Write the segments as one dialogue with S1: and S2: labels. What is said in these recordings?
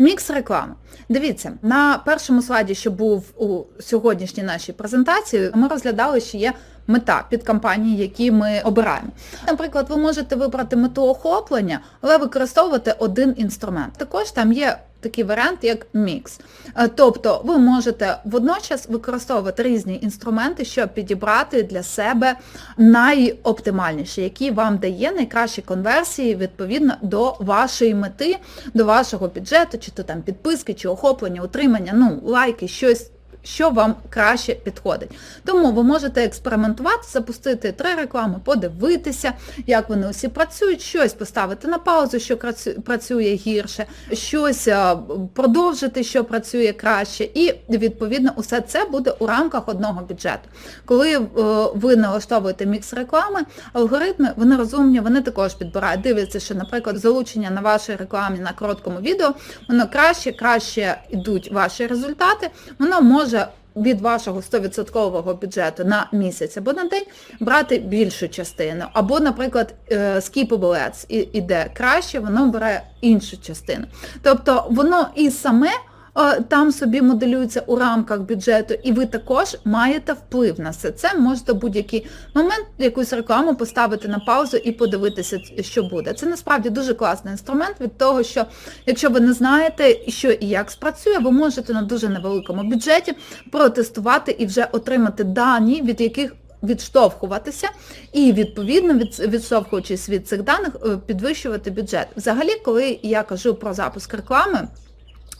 S1: Мікс реклами. Дивіться, на першому слайді, що був у сьогоднішній нашій презентації, ми розглядали, що є мета під кампанії, які ми обираємо. Наприклад, ви можете вибрати мету охоплення, але використовувати один інструмент. Також там є такий варіант, як мікс. Е, Тобто ви можете водночас використовувати різні інструменти, щоб підібрати для себе найоптимальніші, які вам дає найкращі конверсії відповідно до вашої мети, до вашого бюджету, чи то там підписки, чи охоплення, утримання, ну, лайки, щось що вам краще підходить. Тому ви можете експериментувати, запустити три реклами, подивитися, як вони усі працюють, щось поставити на паузу, що працює гірше, щось продовжити, що працює краще. І, відповідно, усе це буде у рамках одного бюджету. Коли е, ви налаштовуєте мікс реклами, алгоритми, вони розумні, вони також підбирають, дивляться, що, наприклад, залучення на вашій рекламі на короткому відео, воно краще, краще йдуть ваші результати, воно може від вашого 100% бюджету на місяць або на день брати більшу частину. Або, наприклад, скіпоболець Ads іде краще, воно бере іншу частину. Тобто воно і саме е, там собі моделюється у рамках бюджету, і ви також маєте вплив на все це. Можете будь-який момент якусь рекламу поставити на паузу і подивитися, що буде. Це насправді дуже класний інструмент від того, що якщо ви не знаєте, що і як спрацює, ви можете на дуже невеликому бюджеті протестувати і вже отримати дані, від яких відштовхуватися і, відповідно, від, відштовхуючись від цих даних, е, підвищувати бюджет. Взагалі, коли я кажу про запуск реклами,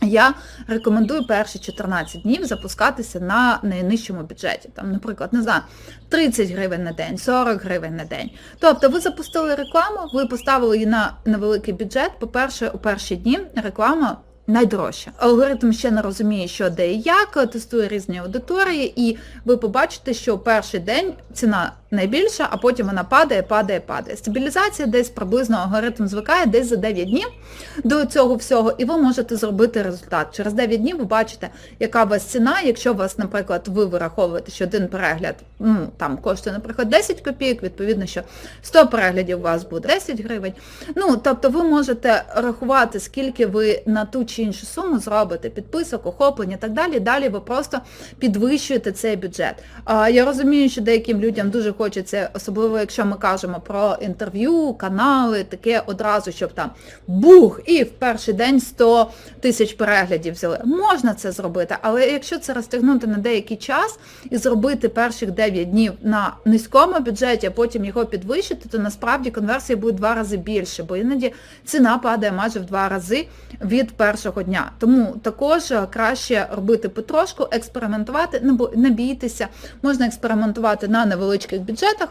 S1: я рекомендую перші 14 днів запускатися на найнижчому бюджеті. Там, наприклад, не знаю, 30 гривень на день, 40 гривень на день. Тобто ви запустили рекламу, ви поставили її на невеликий бюджет. По-перше, у перші дні реклама найдорожча. Алгоритм ще не розуміє, що де і як, тестує різні аудиторії, і ви побачите, що у перший день ціна найбільша, а потім вона падає, падає, падає. Стабілізація десь приблизно алгоритм звикає десь за 9 днів до цього всього, і ви можете зробити результат. Через 9 днів ви бачите, яка у вас ціна, якщо у вас, наприклад, ви вираховуєте, що один перегляд ну, там коштує, наприклад, 10 копійок, відповідно, що 100 переглядів у вас буде 10 гривень. Ну, тобто ви можете рахувати, скільки ви на ту чи іншу суму зробите, підписок, охоплення і так далі. Далі ви просто підвищуєте цей бюджет. Я розумію, що деяким людям дуже хочеться, особливо якщо ми кажемо про інтерв'ю, канали, таке одразу, щоб там бух, і в перший день 100 тисяч переглядів взяли. Можна це зробити, але якщо це розтягнути на деякий час і зробити перших 9 днів на низькому бюджеті, а потім його підвищити, то насправді конверсія буде два рази більше, бо іноді ціна падає майже в два рази від першого дня. Тому також е, краще робити потрошку, експериментувати, не бійтеся, можна експериментувати на невеличких бюджетах бюджетах.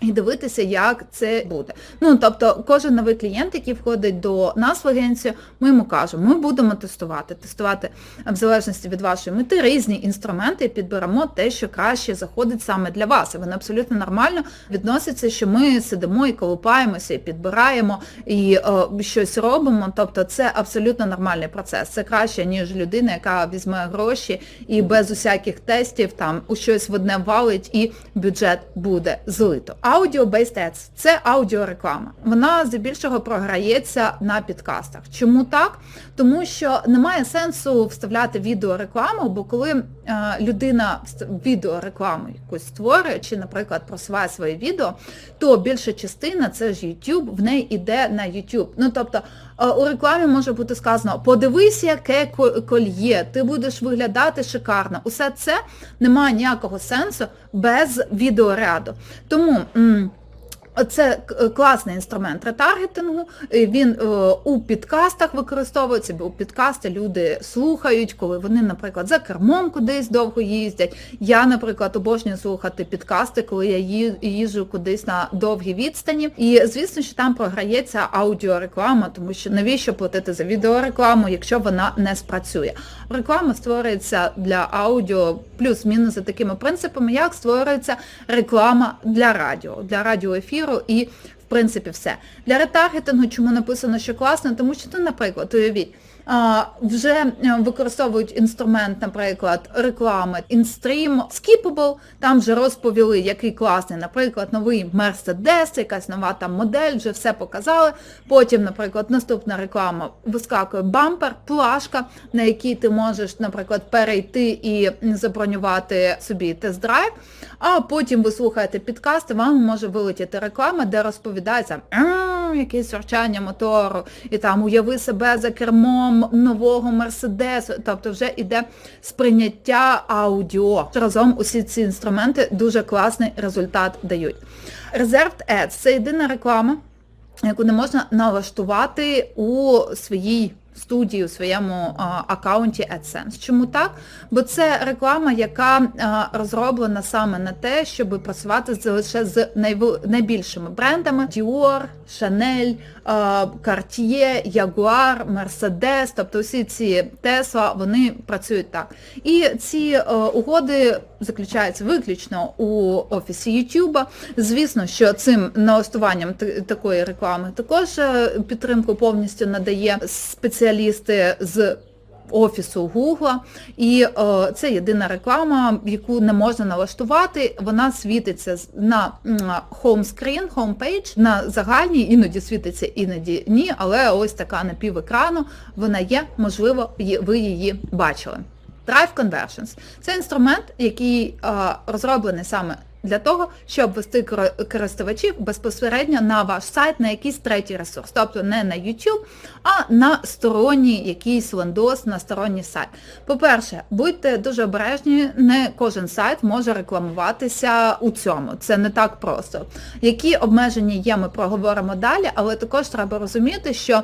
S1: І дивитися, як це буде. Ну, тобто, кожен новий клієнт, який входить до нас в агенцію, ми йому кажемо, ми будемо тестувати. Тестувати в залежності від вашої мети різні інструменти і підберемо те, що краще заходить саме для вас. І воно абсолютно нормально відноситься, що ми сидимо і колупаємося, і підбираємо, і е, щось робимо. Тобто це абсолютно нормальний процес. Це краще, ніж людина, яка візьме гроші і без усяких тестів там у щось в одне валить і бюджет буде злито. Audio-based ads – це аудіореклама. Вона здебільшого програється на підкастах. Чому так? Тому що немає сенсу вставляти відеорекламу, бо коли е, людина відеорекламу якусь створює, чи, наприклад, просуває своє відео, то більша частина, це ж YouTube, в неї йде на YouTube. Ну, тобто, у рекламі може бути сказано, подивись, яке кольє, ти будеш виглядати шикарно. Усе це немає ніякого сенсу без відеоряду. Тому це класний інструмент ретаргетингу, він е, у підкастах використовується, бо у підкасти люди слухають, коли вони, наприклад, за кермом кудись довго їздять. Я, наприклад, обожнюю слухати підкасти, коли я їжджу кудись на довгі відстані. І звісно, що там програється аудіореклама, тому що навіщо платити за відеорекламу, якщо вона не спрацює. Реклама створюється для аудіо плюс-мінус за такими принципами, як створюється реклама для радіо, для радіоефіру і в принципі, все. Для ретаргетингу чому написано, що класно, тому що, ну, наприклад, уявіть, вже е, використовують інструмент, наприклад, реклами. InStream Skippable, там вже розповіли, який класний, наприклад, новий Mercedes, якась нова там модель, вже все показали. Потім, наприклад, наступна реклама вискакує бампер, плашка, на якій ти можеш, наприклад, перейти і забронювати собі тест-драйв, а потім ви слухаєте підкаст, і вам може вилетіти реклама, де розповідається «М, якесь сорчання мотору, і там уяви себе за кермом нового Мерседесу, тобто вже йде сприйняття аудіо. Разом усі ці інструменти дуже класний результат дають. Reserved Ads – це єдина реклама, яку не можна налаштувати у своїй студії, у своєму аккаунті AdSense. Чому так? Бо це реклама, яка розроблена саме на те, щоб працювати лише з найбільшими брендами Dior, Chanel, Cartier, Jaguar, Mercedes, тобто всі ці Tesla, вони працюють так. І ці угоди заключаються виключно у офісі YouTube. Звісно, що цим налаштуванням такої реклами також е, підтримку повністю надає спеціалісти з офісу Google. І е, це єдина реклама, яку не можна налаштувати. Вона світиться на хоумскрін, homepage, на загальній, іноді світиться, іноді ні, але ось така напівекрану, вона є, можливо, ви її бачили. Drive Conversions – це інструмент, який е, розроблений саме для того, щоб вести користувачів безпосередньо на ваш сайт, на якийсь третій ресурс, тобто не на YouTube, а на сторонній якийсь лендос, на сторонній сайт. По-перше, будьте дуже обережні, не кожен сайт може рекламуватися у цьому. Це не так просто. Які обмеження є, ми проговоримо далі, але також треба розуміти, що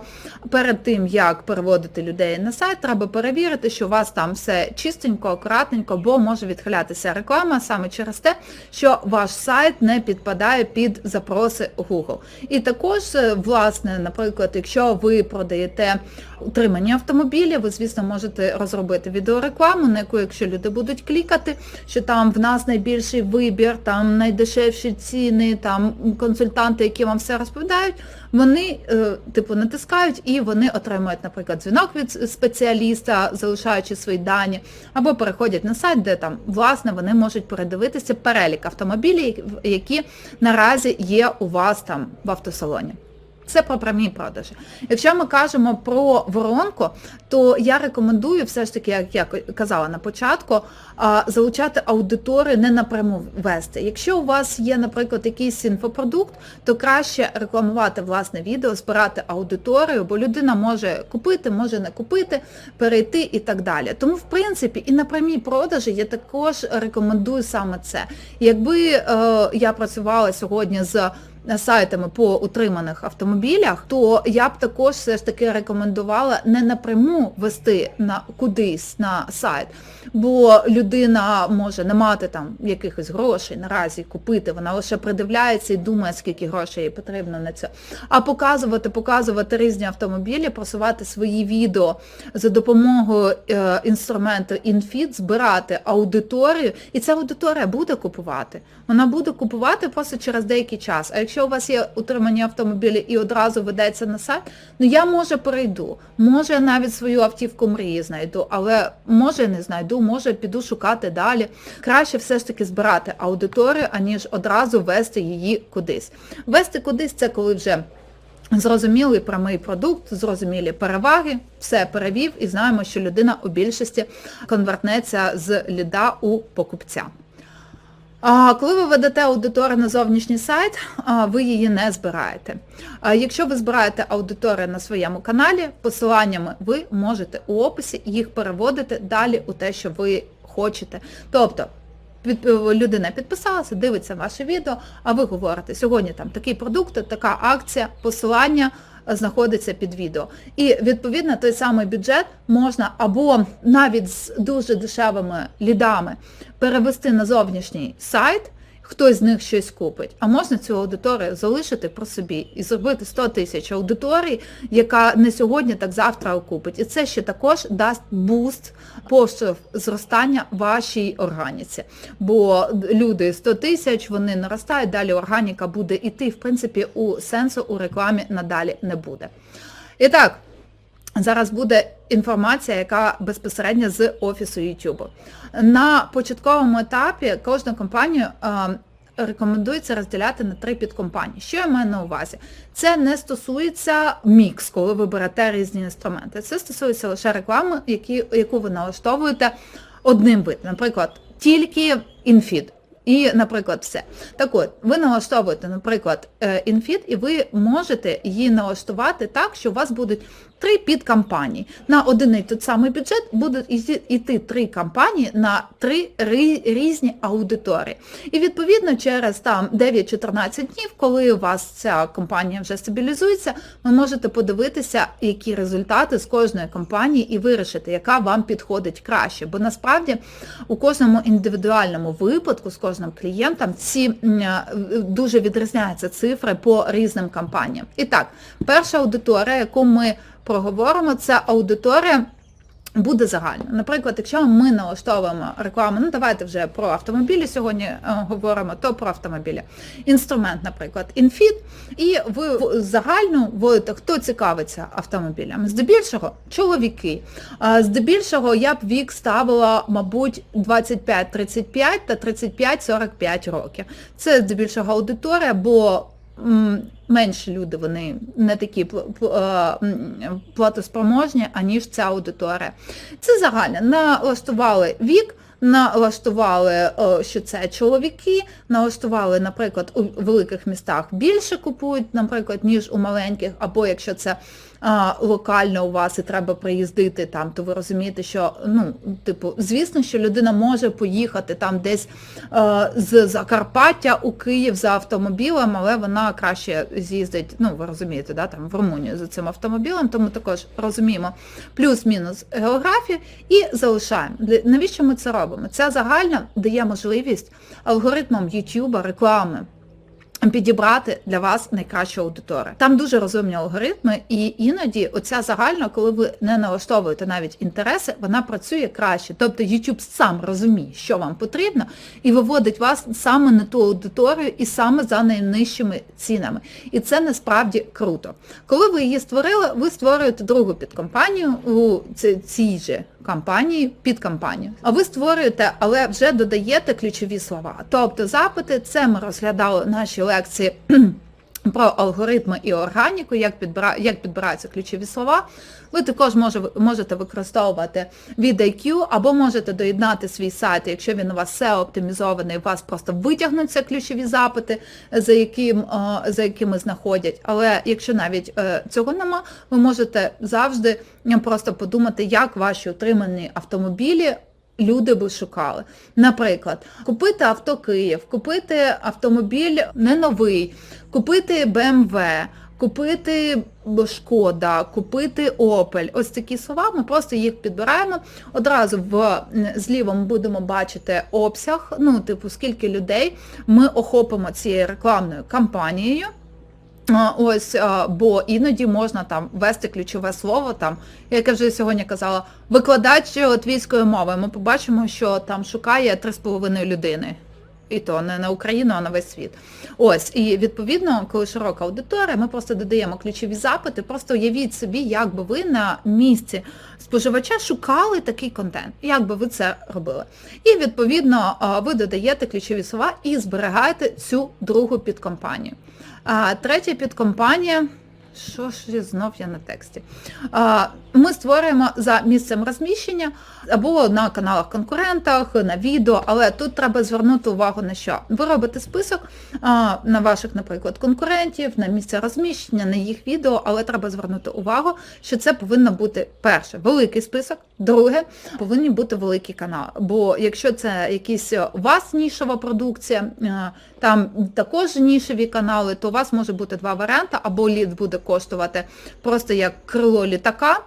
S1: перед тим, як переводити людей на сайт, треба перевірити, що у вас там все чистенько, акуратненько, бо може відхилятися реклама саме через те, що ваш сайт не підпадає під запроси Google. І також, е, власне, наприклад, якщо ви продаєте утримання автомобіля, ви, звісно, можете розробити відеорекламу, на яку, якщо люди будуть клікати, що там в нас найбільший вибір, там найдешевші ціни, там консультанти, які вам все розповідають, вони е, типу натискають і вони отримують, наприклад, дзвінок від спеціаліста, залишаючи свої дані, або переходять на сайт, де там, власне, вони можуть передивитися перелік автомобілів, які наразі є у вас там в автосалоні. Це про прямі продажі. Якщо ми кажемо про воронку, то я рекомендую все ж таки, як я казала на початку, залучати аудиторію не напряму вести. Якщо у вас є, наприклад, якийсь інфопродукт, то краще рекламувати власне відео, збирати аудиторію, бо людина може купити, може не купити, перейти і так далі. Тому, в принципі, і на прямі продажі я також рекомендую саме це. Якби е, я працювала сьогодні з сайтами по утриманих автомобілях, то я б також все ж таки рекомендувала не напряму вести на кудись на сайт, бо людина може не мати там якихось грошей наразі купити, вона лише придивляється і думає, скільки грошей їй потрібно на це. А показувати, показувати різні автомобілі, просувати свої відео за допомогою е, інструменту InFit, збирати аудиторію, і ця аудиторія буде купувати. Вона буде купувати просто через деякий час. А якщо у вас є утримані автомобілі і одразу ведеться на сайт, ну я може перейду, може я навіть свою автівку мрії знайду, але може не знайду, може піду шукати далі. Краще все ж таки збирати аудиторію, аніж одразу вести її кудись. Вести кудись це коли вже Зрозумілий прямий продукт, зрозумілі переваги, все перевів і знаємо, що людина у більшості конвертнеться з ліда у покупця. Коли ви ведете аудиторію на зовнішній сайт, ви її не збираєте. Якщо ви збираєте аудиторію на своєму каналі, посиланнями ви можете у описі їх переводити далі у те, що ви хочете. Тобто людина підписалася, дивиться ваше відео, а ви говорите, сьогодні там такий продукт, така акція, посилання е, знаходиться під відео. І відповідно той самий бюджет можна або навіть з дуже дешевими лідами перевести на зовнішній сайт, хтось з них щось купить, а можна цю аудиторію залишити про собі і зробити 100 тисяч аудиторій, яка не сьогодні, так завтра окупить. І це ще також дасть буст, поштовх зростання вашій органіці. Бо люди 100 тисяч, вони наростають, далі органіка буде іти, в принципі, у сенсу у рекламі надалі не буде. І так, зараз буде інформація, яка безпосередньо з офісу YouTube. На початковому етапі кожну компанію е, рекомендується розділяти на три підкомпанії. Що я маю на увазі? Це не стосується мікс, коли ви берете різні інструменти. Це стосується лише реклами, які, яку ви налаштовуєте одним видом. Наприклад, тільки інфід. І, наприклад, все. Так от, ви налаштовуєте, наприклад, е, інфід, і ви можете її налаштувати так, що у вас будуть три підкампанії. На один і той самий бюджет будуть іти три кампанії на три ри- різні аудиторії. І відповідно через там 9-14 днів, коли у вас ця компанія вже стабілізується, ви можете подивитися, які результати з кожної компанії і вирішити, яка вам підходить краще. Бо насправді у кожному індивідуальному випадку з кожним клієнтом ці е, дуже відрізняються цифри по різним компаніям. І так, перша аудиторія, яку ми проговоримо, це аудиторія. Буде загально. Наприклад, якщо ми налаштовуємо рекламу, ну давайте вже про автомобілі сьогодні е, говоримо, то про автомобілі. Інструмент, наприклад, інфід, і ви в загальну вводите, хто цікавиться автомобілями. Здебільшого чоловіки. Здебільшого я б вік ставила, мабуть, 25-35 та 35-45 років. Це здебільшого аудиторія, бо менші люди, вони не такі е, платоспроможні, аніж ця аудиторія. Це загальне. Налаштували вік, налаштували, е, що це чоловіки, налаштували, наприклад, у великих містах більше купують, наприклад, ніж у маленьких, або якщо це локально у вас і треба приїздити там, то ви розумієте, що ну, типу, звісно, що людина може поїхати там десь е, з Закарпаття у Київ за автомобілем, але вона краще з'їздить, ну ви розумієте, да, там в Румунію за цим автомобілем, тому також розуміємо плюс-мінус географію і залишаємо. Навіщо ми це робимо? Ця загальна дає можливість алгоритмам YouTube реклами підібрати для вас найкращу аудиторію. Там дуже розумні алгоритми, і іноді оця загальна, коли ви не налаштовуєте навіть інтереси, вона працює краще. Тобто YouTube сам розуміє, що вам потрібно, і виводить вас саме на ту аудиторію і саме за найнижчими цінами. І це насправді круто. Коли ви її створили, ви створюєте другу підкомпанію у цій же кампанії під кампанію. А ви створюєте, але вже додаєте ключові слова. Тобто запити, це ми розглядали наші лекції про алгоритми і органіку, як, підбира, як підбираються ключові слова. Ви також може, можете використовувати від IQ або можете доєднати свій сайт, якщо він у вас SEO оптимізований, у вас просто витягнуться ключові запити, за, яким, за якими знаходять. Але якщо навіть е, цього нема, ви можете завжди просто подумати, як ваші отримані автомобілі люди би шукали. Наприклад, купити авто Київ, купити автомобіль не новий, купити BMW, купити Шкода, купити Opel. Ось такі слова, ми просто їх підбираємо. Одразу в зліво ми будемо бачити обсяг, ну, типу, скільки людей ми охопимо цією рекламною кампанією. Ось, бо іноді можна там ввести ключове слово, там, як я вже сьогодні казала, викладач латвійської мови. Ми побачимо, що там шукає 3,5 людини. І то не на Україну, а на весь світ. Ось, і відповідно, коли широка аудиторія, ми просто додаємо ключові запити, просто уявіть собі, як би ви на місці споживача шукали такий контент, як би ви це робили. І відповідно ви додаєте ключові слова і зберігаєте цю другу підкомпанію. А третя підкомпанія, що ж знов я на тексті. Ми створюємо за місцем розміщення або на каналах конкурентах, на відео, але тут треба звернути увагу на що. Ви робите список на ваших, наприклад, конкурентів, на місце розміщення, на їх відео, але треба звернути увагу, що це повинно бути перше великий список. Друге, повинні бути великі канали. Бо якщо це якийсь у вас нішова продукція, е, там також нішеві канали, то у вас може бути два варіанти, або лід буде коштувати просто як крило літака,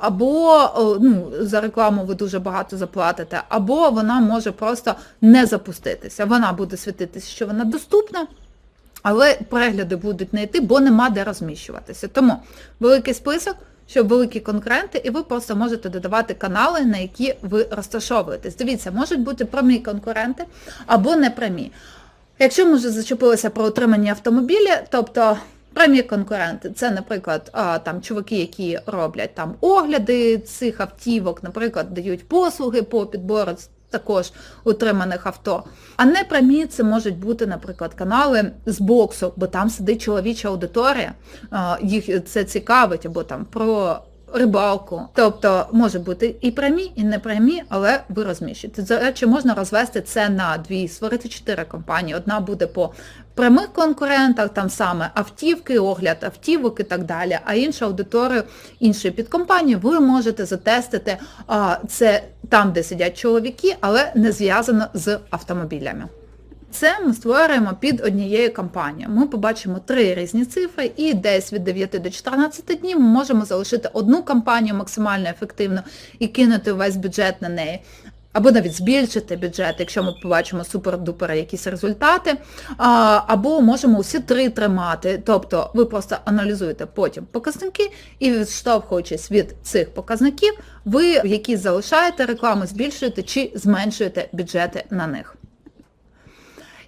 S1: або ну, за рекламу ви дуже багато заплатите, або вона може просто не запуститися. Вона буде світитися, що вона доступна. Але перегляди будуть не йти, бо нема де розміщуватися. Тому великий список, щоб великі конкуренти, і ви просто можете додавати канали, на які ви розташовуєтесь. Дивіться, можуть бути прямі конкуренти або непрямі. Якщо ми вже зачепилися про отримання автомобіля, тобто прямі конкуренти, це, наприклад, там чуваки, які роблять там огляди цих автівок, наприклад, дають послуги по підбору також утриманих авто. А не прямі це можуть бути, наприклад, канали з боксу, бо там сидить чоловіча аудиторія, їх це цікавить, або там про рибалку. Тобто може бути і прямі, і непрямі, але ви розміщуєте. До речі, можна розвести це на дві, створити чотири компанії. Одна буде по прямих конкурентах, там саме автівки, огляд автівок і так далі, а інша аудиторію іншої підкомпанії ви можете затестити а, це там, де сидять чоловіки, але не зв'язано з автомобілями. Це ми створюємо під однією кампанією. Ми побачимо три різні цифри і десь від 9 до 14 днів ми можемо залишити одну кампанію максимально ефективно і кинути весь бюджет на неї. Або навіть збільшити бюджет, якщо ми побачимо супер-дупер якісь результати, або можемо усі три тримати. Тобто ви просто аналізуєте потім показники і відштовхуючись від цих показників, ви які залишаєте рекламу, збільшуєте чи зменшуєте бюджети на них.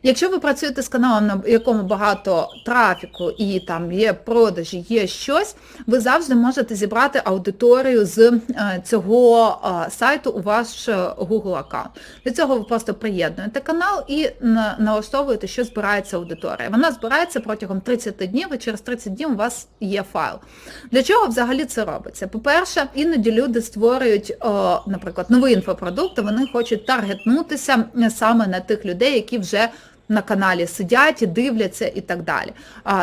S1: Якщо ви працюєте з каналом, на якому багато трафіку і там є продажі, є щось, ви завжди можете зібрати аудиторію з е, цього е, сайту у ваш е, Google аккаунт. Для цього ви просто приєднуєте канал і налаштовуєте, що збирається аудиторія. Вона збирається протягом 30 днів, і через 30 днів у вас є файл. Для чого взагалі це робиться? По-перше, іноді люди створюють, наприклад, новий інфопродукт, вони хочуть таргетнутися саме на тих людей, які вже на каналі сидять, дивляться і так далі.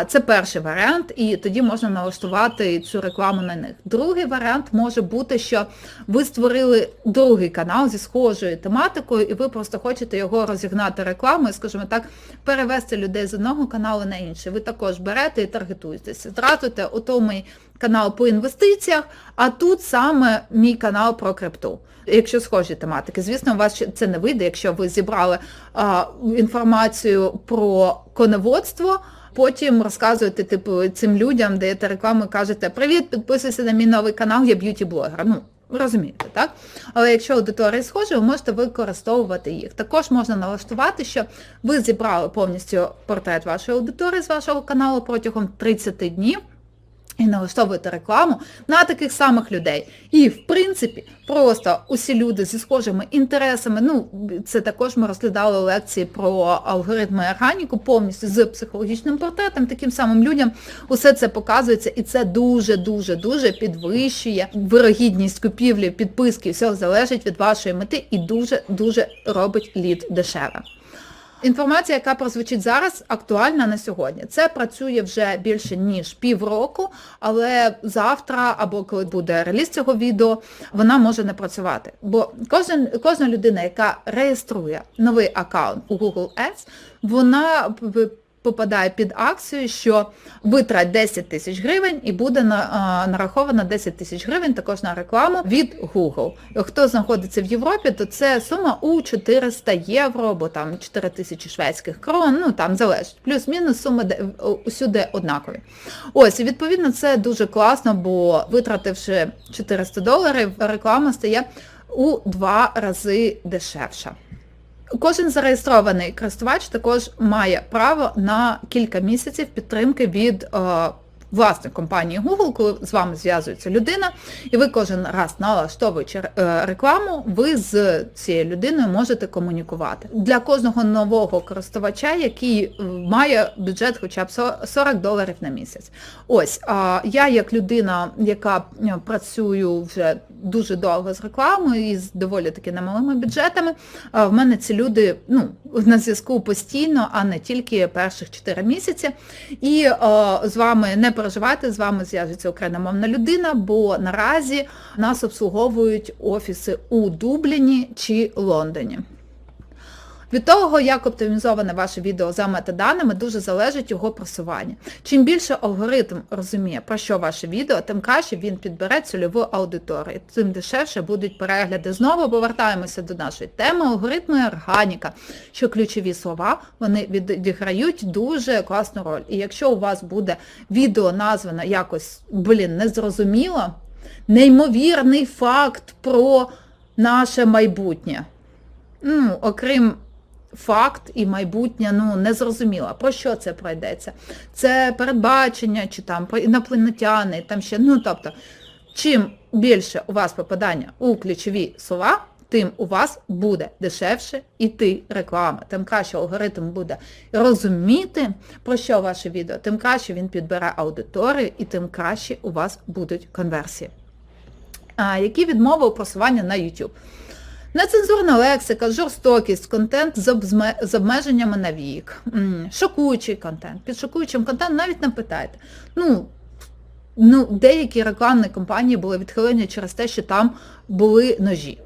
S1: Це перший варіант, і тоді можна налаштувати цю рекламу на них. Другий варіант може бути, що ви створили другий канал зі схожою тематикою, і ви просто хочете його розігнати рекламою, скажімо так, перевести людей з одного каналу на інший. Ви також берете і таргетуєтеся. Здравствуйте, ото мій канал по інвестиціях, а тут саме мій канал про крипту якщо схожі тематики. Звісно, у вас це не вийде, якщо ви зібрали а, інформацію про коневодство, потім розказуєте типу, цим людям, даєте рекламу і кажете, привіт, підписуйся на мій новий канал, я б'юті-блогер. Ну, Розумієте, так? Але якщо аудиторія схожа, ви можете використовувати їх. Також можна налаштувати, що ви зібрали повністю портрет вашої аудиторії з вашого каналу протягом 30 днів і налаштовуєте рекламу на таких самих людей. І, в принципі, просто усі люди зі схожими інтересами, ну, це також ми розглядали лекції про алгоритми органіку повністю з психологічним портретом, таким самим людям усе це показується, і це дуже-дуже-дуже підвищує вирогідність купівлі, підписки, все залежить від вашої мети і дуже-дуже робить лід дешеве. Інформація, яка прозвучить зараз, актуальна на сьогодні. Це працює вже більше ніж півроку, але завтра або коли буде реліз цього відео, вона може не працювати. Бо кожен, кожна людина, яка реєструє новий аккаунт у Google Ads, вона попадає під акцію, що витрать 10 тисяч гривень і буде нараховано 10 тисяч гривень також на рекламу від Google. Хто знаходиться в Європі, то це сума у 400 євро, або там 4 тисячі шведських крон, ну там залежить. Плюс-мінус суми усюди однакові. Ось, і відповідно, це дуже класно, бо витративши 400 доларів, реклама стає у два рази дешевша. Кожен зареєстрований користувач також має право на кілька місяців підтримки від власне компанії Google, коли з вами зв'язується людина, і ви кожен раз налаштовуючи е, рекламу, ви з цією людиною можете комунікувати. Для кожного нового користувача, який е, має бюджет хоча б 40 доларів на місяць. Ось, я як людина, яка е, працюю вже дуже довго з рекламою і з доволі таки немалими бюджетами, в мене ці люди ну, на зв'язку постійно, а не тільки перших 4 місяці. І з вами не переживайте, з вами зв'яжеться мовна людина, бо наразі нас обслуговують офіси у Дубліні чи Лондоні. Від того, як оптимізоване ваше відео за метаданими, дуже залежить його просування. Чим більше алгоритм розуміє, про що ваше відео, тим краще він підбере цільову аудиторію, тим дешевше будуть перегляди. Знову повертаємося до нашої теми алгоритми органіка, що ключові слова вони відіграють дуже класну роль. І якщо у вас буде відео названо якось, блін, незрозуміло, неймовірний факт про наше майбутнє. Ну, окрім факт і майбутнє, ну, не зрозуміло. Про що це пройдеться? Це передбачення, чи там про інопланетяни, там ще, ну, тобто, чим більше у вас попадання у ключові слова, тим у вас буде дешевше йти реклама, тим краще алгоритм буде розуміти, про що ваше відео, тим краще він підбере аудиторію і тим краще у вас будуть конверсії. А, Які відмови у просування на YouTube? Нецензурна лексика, жорстокість, контент з обмеженнями на вік, шокуючий контент. Під шокуючим контентом навіть не питайте. Ну, ну, Деякі рекламні кампанії були відхилені через те, що там були ножі.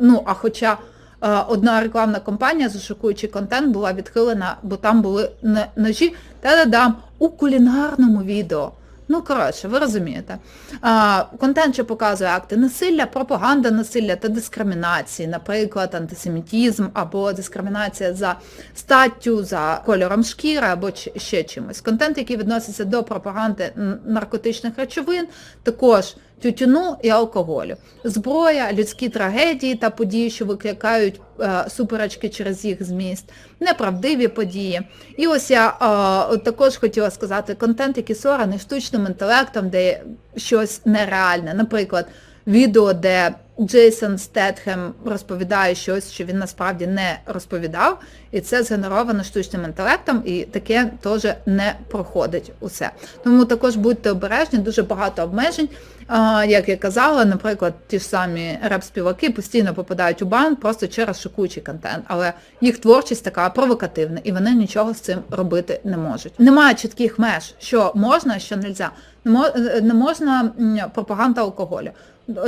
S1: Ну, а хоча е, одна рекламна кампанія за шокуючий контент була відхилена, бо там були ножі, та-да-дам, у кулінарному відео. Ну, коротше, ви розумієте. А, Контент, що показує акти насилля, пропаганда насилля та дискримінації, наприклад, антисемітізм або дискримінація за статтю, за кольором шкіри або ще чимось. Контент, який відноситься до пропаганди наркотичних речовин, також тютюну і алкоголю. Зброя, людські трагедії та події, що викликають е, суперечки через їх зміст, неправдиві події. І ось я е, також хотіла сказати, контент, який сораний штучним інтелектом, де щось нереальне. Наприклад, відео, де Джейсон Стетхем розповідає щось, що він насправді не розповідав, і це згенеровано штучним інтелектом, і таке теж не проходить усе. Тому також будьте обережні, дуже багато обмежень. Як я казала, наприклад, ті ж самі реп-співаки постійно попадають у бан просто через шокуючий контент, але їх творчість така провокативна, і вони нічого з цим робити не можуть. Немає чітких меж, що можна, що не можна. Не можна пропаганда алкоголю.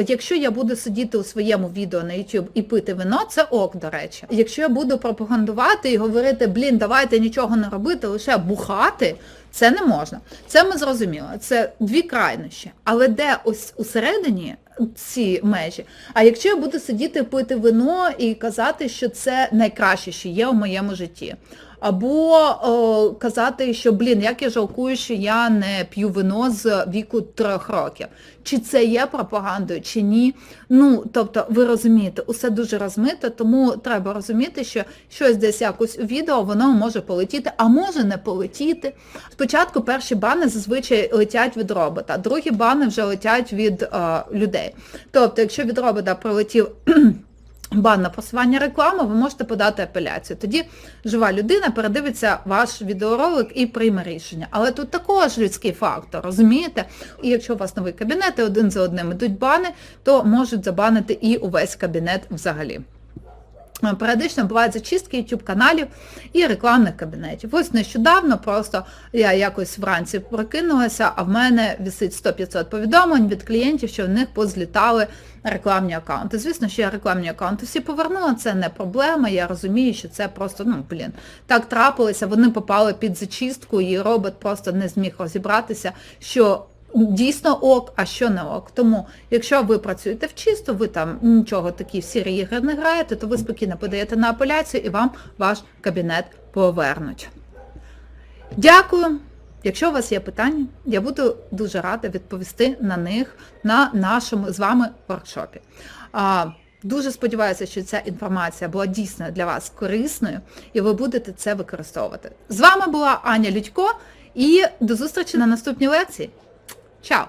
S1: Якщо я буду сидіти у своєму відео на YouTube і пити вино, це ок, до речі. Якщо я буду пропагандувати і говорити, блін, давайте нічого не робити, лише бухати, це не можна. Це ми зрозуміли. Це дві крайнощі. Але де ось усередині ці межі? А якщо я буду сидіти пити вино і казати, що це найкраще, що є у моєму житті. Або о, казати, що, блін, як я жалкую, що я не п'ю вино з віку трьох років. Чи це є пропагандою, чи ні. Ну, тобто, ви розумієте, усе дуже розмито, тому треба розуміти, що щось десь якось у відео, воно може полетіти, а може не полетіти. Спочатку перші бани зазвичай летять від робота, другі бани вже летять від е, людей. Тобто, якщо від робота прилетів бан на просування реклами, ви можете подати апеляцію. Тоді жива людина передивиться ваш відеоролик і прийме рішення. Але тут також людський фактор, розумієте? І якщо у вас новий кабінет і один за одним ідуть бани, то можуть забанити і увесь кабінет взагалі. Періодично бувають зачистки YouTube каналів і рекламних кабінетів. Ось нещодавно просто я якось вранці прокинулася, а в мене висить 100-500 повідомлень від клієнтів, що в них позлітали рекламні аккаунти. Звісно, що я рекламні аккаунти всі повернула, це не проблема, я розумію, що це просто, ну, блін, так трапилося, вони попали під зачистку і робот просто не зміг розібратися, що дійсно ок, а що не ок. Тому, якщо ви працюєте в чисто, ви там нічого такі в сірі ігри не граєте, то ви спокійно подаєте на апеляцію і вам ваш кабінет повернуть. Дякую. Якщо у вас є питання, я буду дуже рада відповісти на них на нашому з вами воркшопі. Дуже сподіваюся, що ця інформація була дійсно для вас корисною і ви будете це використовувати. З вами була Аня Людько і до зустрічі на наступній лекції. Tchau!